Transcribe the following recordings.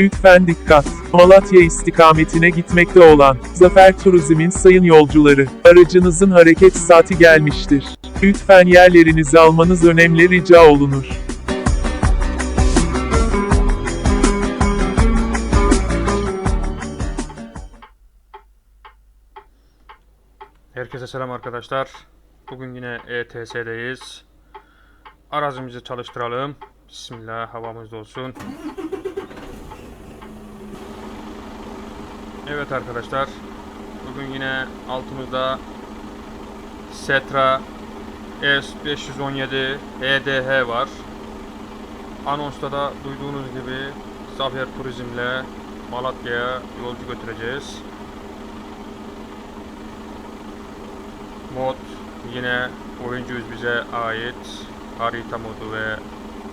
Lütfen dikkat. Malatya istikametine gitmekte olan Zafer Turizm'in sayın yolcuları, aracınızın hareket saati gelmiştir. Lütfen yerlerinizi almanız önemli rica olunur. Herkese selam arkadaşlar. Bugün yine ETS'deyiz. Arazimizi çalıştıralım. Bismillah havamızda olsun. Evet arkadaşlar. Bugün yine altımızda Setra S517 EDH var. Anonsta da duyduğunuz gibi Zafer Turizm'le Malatya'ya yolcu götüreceğiz. Mod yine oyuncuyuz bize ait harita modu ve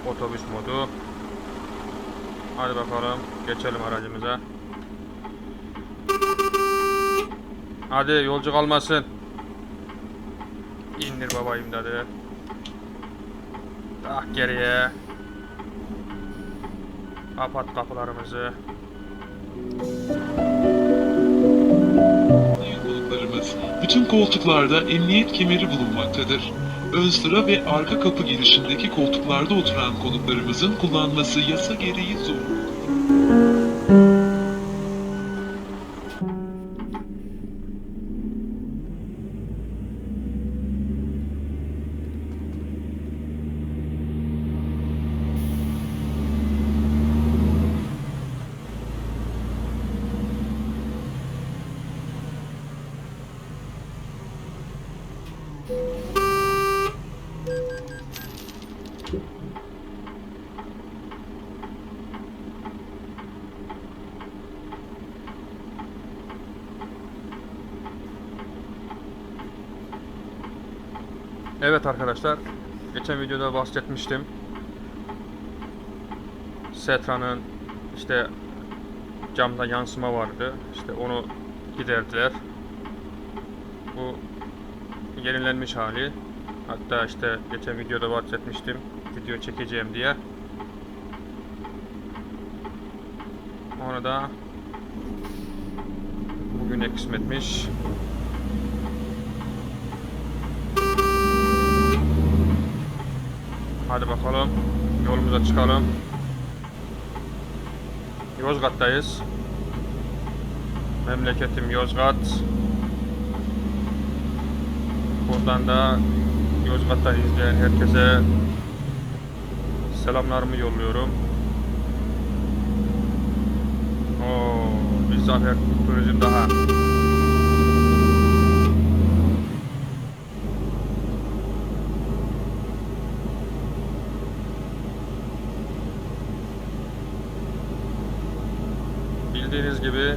otobüs modu. Hadi bakalım geçelim aracımıza. Hadi yolcu kalmasın. İndir baba imdadı. Ah geriye. Kapat kapılarımızı. Sayın konuklarımız, bütün koltuklarda emniyet kemeri bulunmaktadır. Ön sıra ve arka kapı girişindeki koltuklarda oturan konuklarımızın kullanması yasa gereği zorunludur. Evet arkadaşlar, geçen videoda bahsetmiştim. Setra'nın işte camda yansıma vardı. İşte onu giderdiler. Bu yenilenmiş hali. Hatta işte geçen videoda bahsetmiştim. Video çekeceğim diye. Onu da bugüne kısmetmiş. Hadi bakalım. Yolumuza çıkalım. Yozgat'tayız. Memleketim Yozgat. Buradan da Yozgat'tan izleyen herkese selamlarımı yolluyorum. Oo, bir zafer turizm daha. Bildiğiniz gibi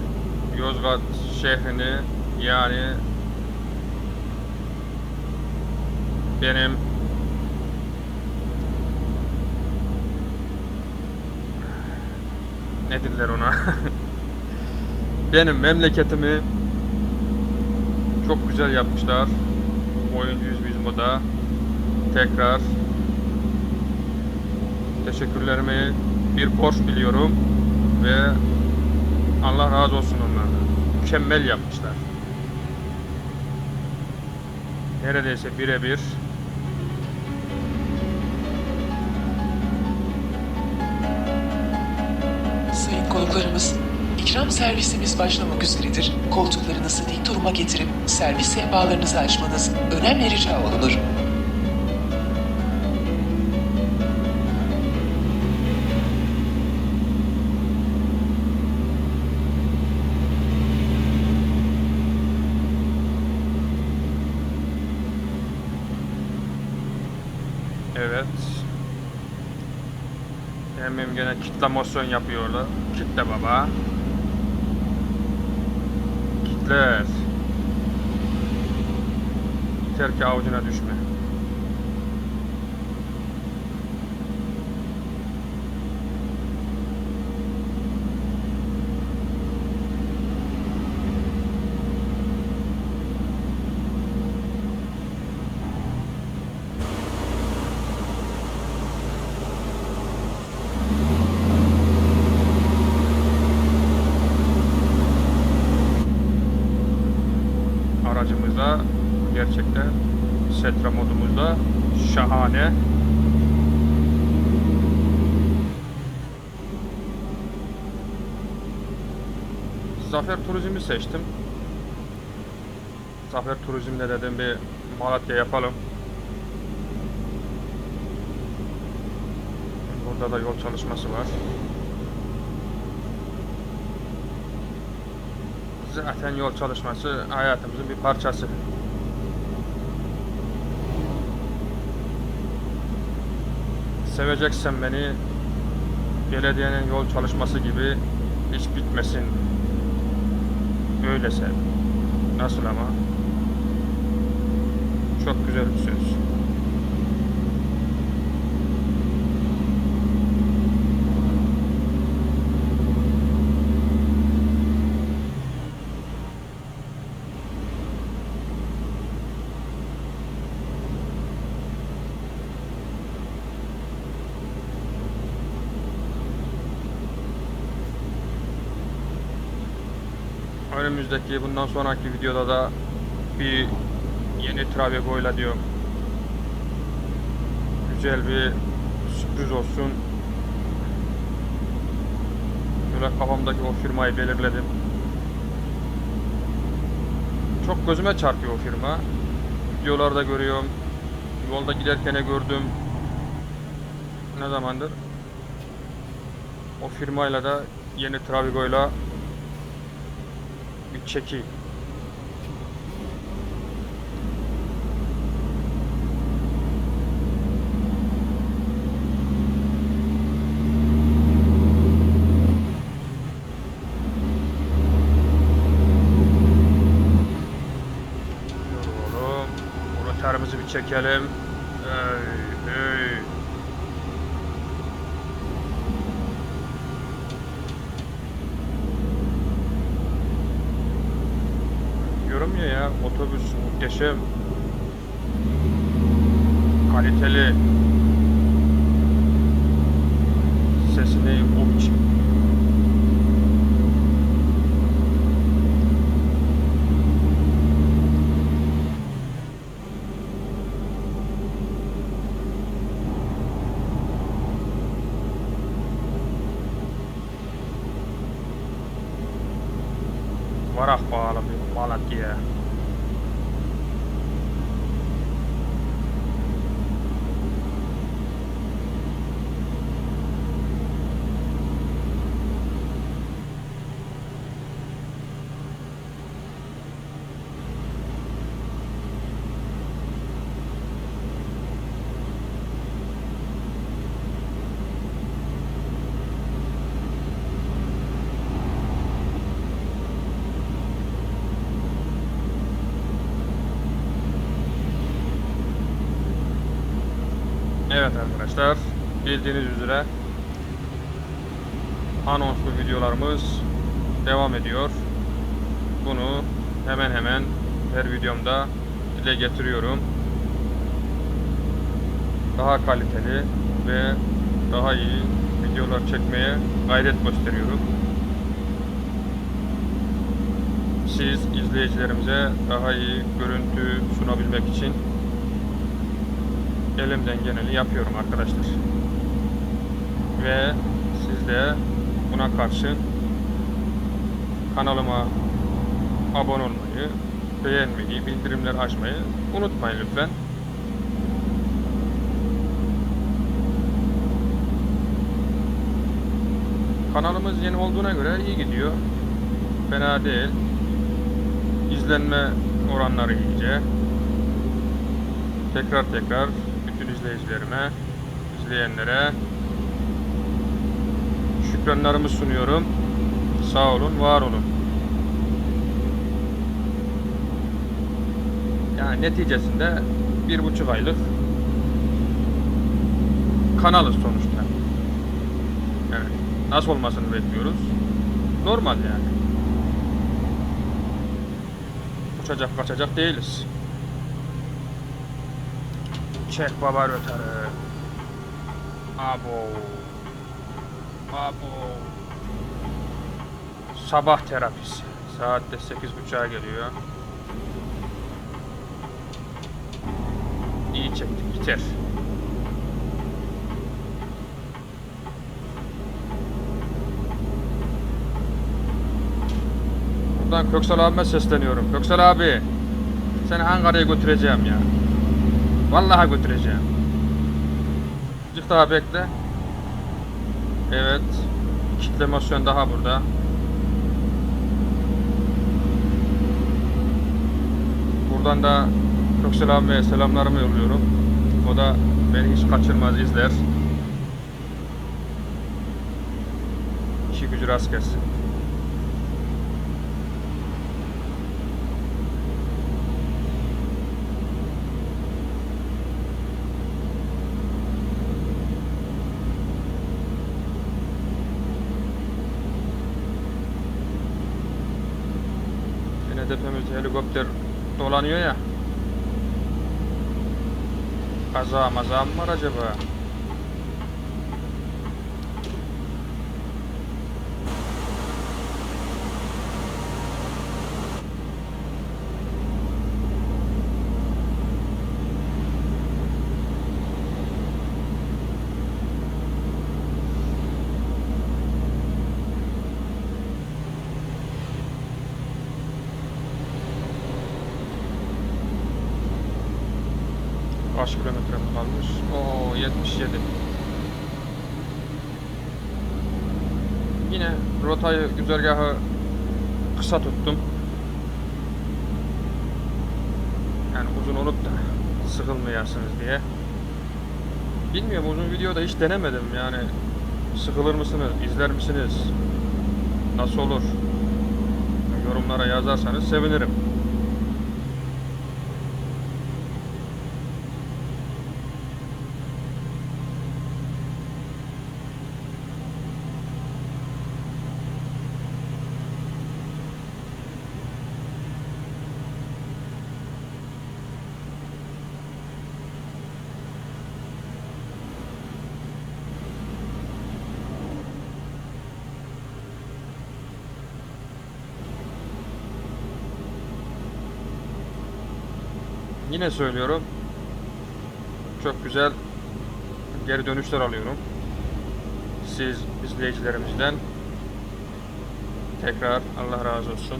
Yozgat şehrini yani benim ne dediler ona? Benim memleketimi çok güzel yapmışlar. Oyuncuyuz biz moda. Tekrar teşekkürlerimi bir borç biliyorum ve Allah razı olsun onlardan. Mükemmel yapmışlar. Neredeyse birebir. Sayın konuklarımız, ikram servisimiz başlamak üzeredir. Koltuklarınızı dik duruma getirip servis sehpalarınızı açmanız önemli rica olunur. Evet. Emmim gene kitlamasyon yapıyorlar. Kitle baba. Kitler. Yeter ki avucuna düşme. Şahane. Zafer Turizm'i seçtim. Zafer Turizm'de dedim bir Malatya yapalım. Burada da yol çalışması var. Zaten yol çalışması hayatımızın bir parçası. Seveceksen beni belediyenin yol çalışması gibi hiç bitmesin. Öyle sev. Nasıl ama? Çok güzel bir söz. Önümüzdeki bundan sonraki videoda da bir yeni Travego'yla diyorum. Güzel bir sürpriz olsun. Böyle kafamdaki o firmayı belirledim. Çok gözüme çarpıyor o firma. Videolarda görüyorum. Yolda giderken gördüm. Ne zamandır? O firmayla da yeni Travego'yla bir çeki. Rotarımızı bir çekelim. Diyorum ya ya otobüs muhteşem. Kaliteli. Sesini o biçim. Varak bağlı bir Malatya. Evet arkadaşlar bildiğiniz üzere anonslu videolarımız devam ediyor. Bunu hemen hemen her videomda dile getiriyorum. Daha kaliteli ve daha iyi videolar çekmeye gayret gösteriyorum. Siz izleyicilerimize daha iyi görüntü sunabilmek için elimden geleni yapıyorum arkadaşlar. Ve siz de buna karşın kanalıma abone olmayı, beğenmeyi, bildirimler açmayı unutmayın lütfen. Kanalımız yeni olduğuna göre iyi gidiyor. Fena değil. İzlenme oranları iyice. Tekrar tekrar izleyicilerime, izleyenlere şükranlarımı sunuyorum. Sağ olun, var olun. Yani neticesinde bir buçuk aylık kanalız sonuçta. Yani nasıl olmasını bekliyoruz? Normal yani. Uçacak kaçacak değiliz. Çek baba rötarı. Abo. Abo. Sabah terapisi. Saatte 8.30'a geliyor. çektik yeter. Buradan Köksal abime sesleniyorum. Köksal abi seni Ankara'ya götüreceğim ya. Vallahi götüreceğim. Azıcık daha bekle. Evet. Kitlemasyon daha burada. Buradan da Köksal abime selamlarımı yolluyorum. O da beni hiç kaçırmaz izler. İşi gücü rast gelsin. Yine tepemizde helikopter dolanıyor ya. Kaza maza mı var acaba? Kaç kilometre kalmış? Oo 77. Yine rotayı, güzergahı kısa tuttum. Yani uzun olup da sıkılmayasınız diye. Bilmiyorum uzun videoda hiç denemedim yani. Sıkılır mısınız, izler misiniz? Nasıl olur? Yorumlara yazarsanız sevinirim. Yine söylüyorum. Çok güzel geri dönüşler alıyorum. Siz izleyicilerimizden tekrar Allah razı olsun.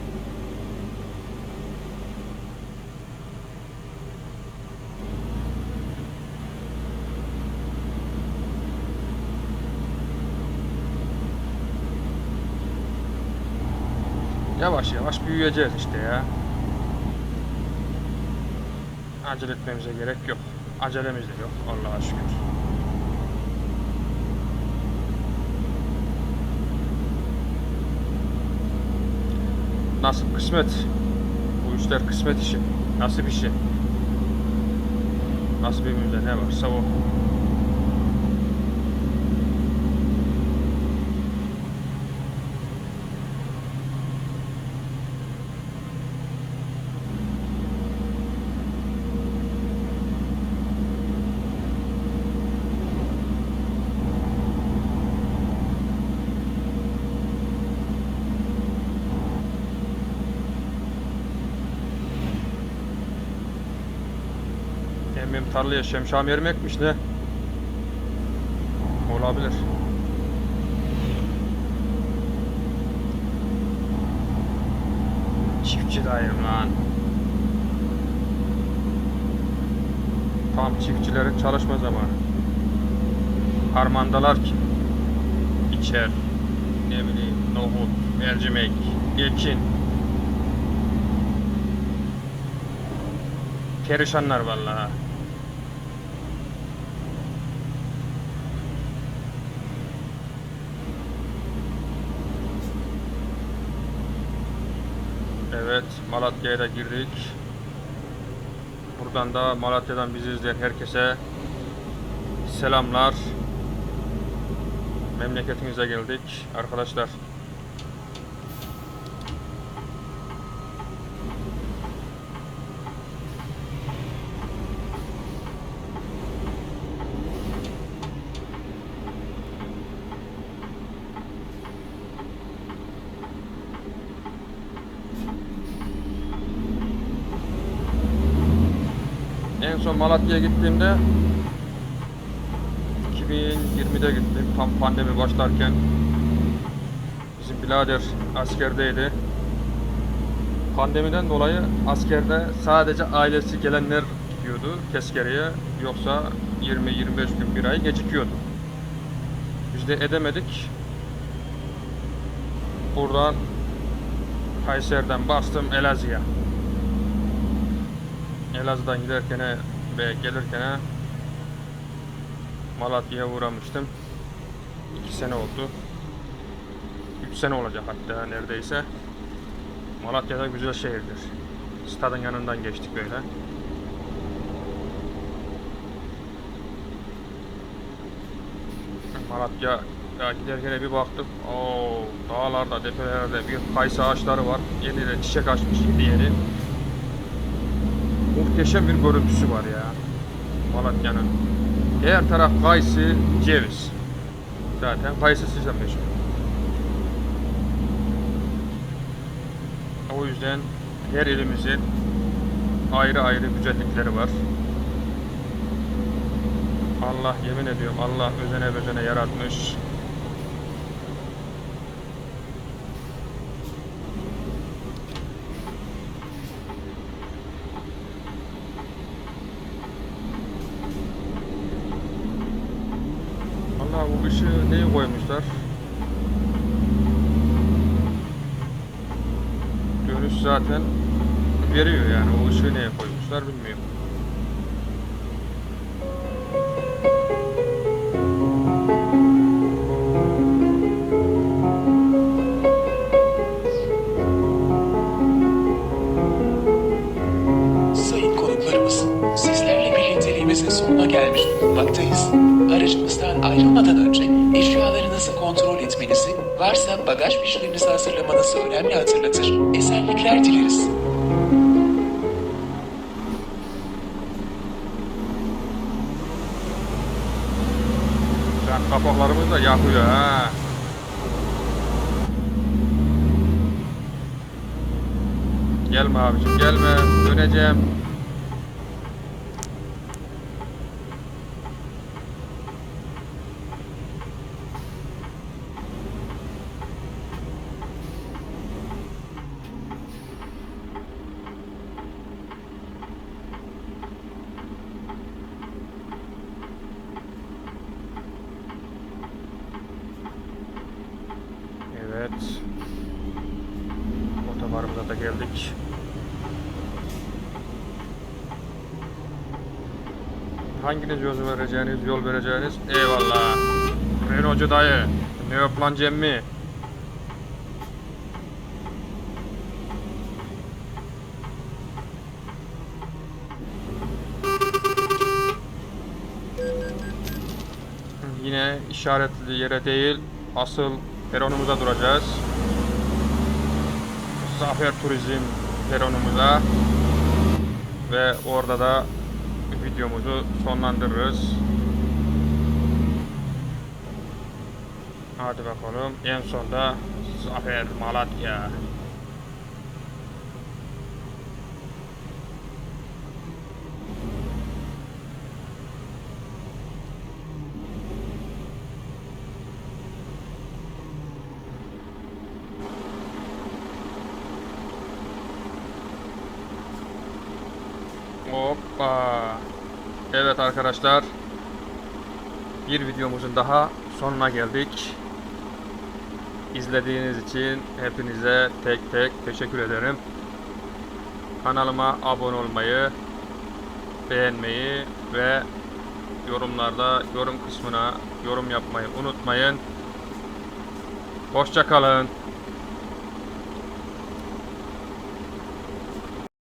Yavaş yavaş büyüyeceğiz işte ya. Acele etmemize gerek yok. Acelemiz de yok Allah'a şükür. Nasip kısmet. Bu işler kısmet işi. Nasip işi. Nasibimizde ne varsa o. tarlaya şemşam yerim ekmiş ne? Olabilir. Çiftçi dayım lan. Tam çiftçilerin çalışma zamanı. Harmandalar ki. İçer. Ne bileyim nohut, mercimek, ekin. Perişanlar vallahi. Evet, Malatya'ya da girdik. Buradan da Malatya'dan bizi izleyen herkese selamlar. Memleketimize geldik arkadaşlar. Malatya'ya gittiğimde 2020'de gittim. Tam pandemi başlarken bizim birader askerdeydi. Pandemiden dolayı askerde sadece ailesi gelenler gidiyordu tezkereye. Yoksa 20-25 gün bir ay gecikiyordu. Biz de edemedik. Buradan Kayseri'den bastım Elazığ'a. Elazığ'dan giderken ve gelirken Malatya'ya uğramıştım. İki sene oldu. Üç sene olacak hatta neredeyse. Malatya'da güzel şehirdir. Stadın yanından geçtik böyle. Malatya ya giderken bir baktık. Oo, dağlarda, tepelerde bir kayısı ağaçları var. Yeni de çiçek açmış yeni yeni. Muhteşem bir görüntüsü var ya. Malatya'nın. Diğer taraf kayısı, ceviz. Zaten kayısısıyla meşhur. O yüzden her ilimizin ayrı ayrı güzellikleri var. Allah yemin ediyorum Allah özene özene yaratmış. Allah bu ışığı neyi koymuşlar? Görüş zaten veriyor yani o ışığı neye koymuşlar bilmiyorum. Sizlerle birlikteliğimizin sonuna gelmiş bulunmaktayız. Aracımızdan ayrılmadan önce eşyalarınızı kontrol etmenizi, varsa bagaj fişlerinizi hazırlamanızı önemli hatırlatır. Esenlikler dileriz. Sen kapaklarımız da yakıyor ha. Gelme abicim gelme. Döneceğim. Evet. Otobarımıza da geldik. Hanginiz yol vereceğiniz, yol vereceğiniz? Eyvallah. Renaultcu dayı. Neoplan Cemmi. Yine işaretli yere değil, asıl peronumuza duracağız. Zafer Turizm peronumuza ve orada da videomuzu sonlandırırız. Hadi bakalım en sonda Zafer Malatya. Hoppa. Evet arkadaşlar. Bir videomuzun daha sonuna geldik. İzlediğiniz için hepinize tek tek teşekkür ederim. Kanalıma abone olmayı, beğenmeyi ve yorumlarda yorum kısmına yorum yapmayı unutmayın. Hoşça kalın.